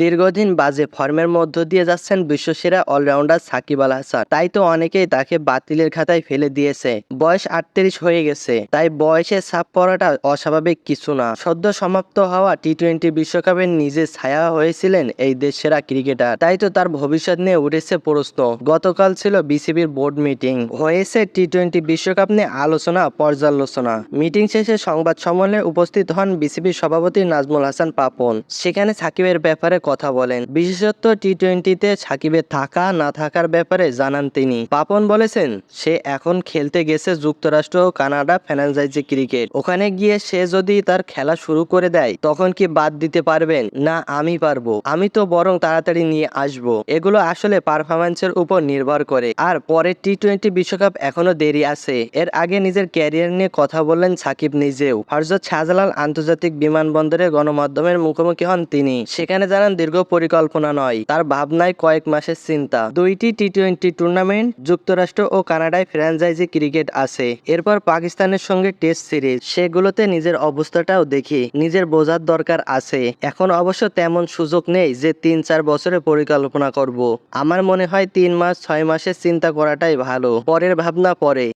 দীর্ঘদিন বাজে ফর্মের মধ্য দিয়ে যাচ্ছেন বিশ্বসেরা অলরাউন্ডার সাকিব আল হাসান। তাই তো অনেকেই তাকে বাতিলের খাতায় ফেলে দিয়েছে। বয়স আটত্রিশ হয়ে গেছে। তাই বয়সে ছাপ পড়াটা অস্বাভাবিক কিছু না। সদ্য সমাপ্ত হওয়া টি টোয়েন্টি বিশ্বকাপের নিজে ছায়া হয়েছিলেন এই দেশেরা ক্রিকেটার। তাই তো তার ভবিষ্যৎ নিয়ে উঠেছে প্রশ্ন। গতকাল ছিল বিসিবির বোর্ড মিটিং। হয়েছে টি টোয়েন্টি বিশ্বকাপ নিয়ে আলোচনা, পর্যালোচনা। মিটিং শেষে সংবাদ সম্মেলনে উপস্থিত হন বিসিবির সভাপতি নাজমুল হাসান পাপন। সেখানে সাকিবের ব্যাপারে কথা বলেন। বিশেষত টি টোয়েন্টিতে সাকিবের থাকা, না থাকার ব্যাপারে জানান তিনি। পাপন বলেছেন, সে এখন খেলতে গেছে যুক্তরাষ্ট্র ও কানাডা ফ্র্যাঞ্চাইজি ক্রিকেট। ওখানে গিয়ে সে যদি তার খেলা শুরু করে দেয়, তখন কি বাদ দিতে পারবেন? না, আমি পারব। আমি তো বরং তাড়াতাড়ি নিয়ে আসব। এগুলো আসলে পারফরমেন্সের উপর নির্ভর করে। আর পরে টি টোয়েন্টি বিশ্বকাপ এখনও দেরি আছে। এর আগে নিজের ক্যারিয়ার নিয়ে কথা বললেন সাকিব নিজেও। হরজত শাহজালাল আন্তর্জাতিক বিমানবন্দরে গণমাধ্যমের মুখোমুখি হন তিনি। সেখানে জানান দীর্ঘ পরিকল্পনা নয়। তার ভাবনায় কয়েক মাসের চিন্তা। দুইটি টি টোয়েন্টি টুর্নামেন্ট, যুক্তরাষ্ট্র ও কানাডায় ফ্র্যাঞ্চাইজি ক্রিকেট আছে। এরপর পাকিস্তানের সঙ্গে টেস্ট সিরিজ। সেগুলোতে নিজের অবস্থাটাও দেখি। নিজের বোঝার দরকার আছে। এখন অবশ্য তেমন সুযোগ নেই যে তিন চার বছরে পরিকল্পনা করব। আমার মনে হয় তিন মাস, ছয় মাসের চিন্তা করাটাই ভালো। পরের ভাবনা পরে।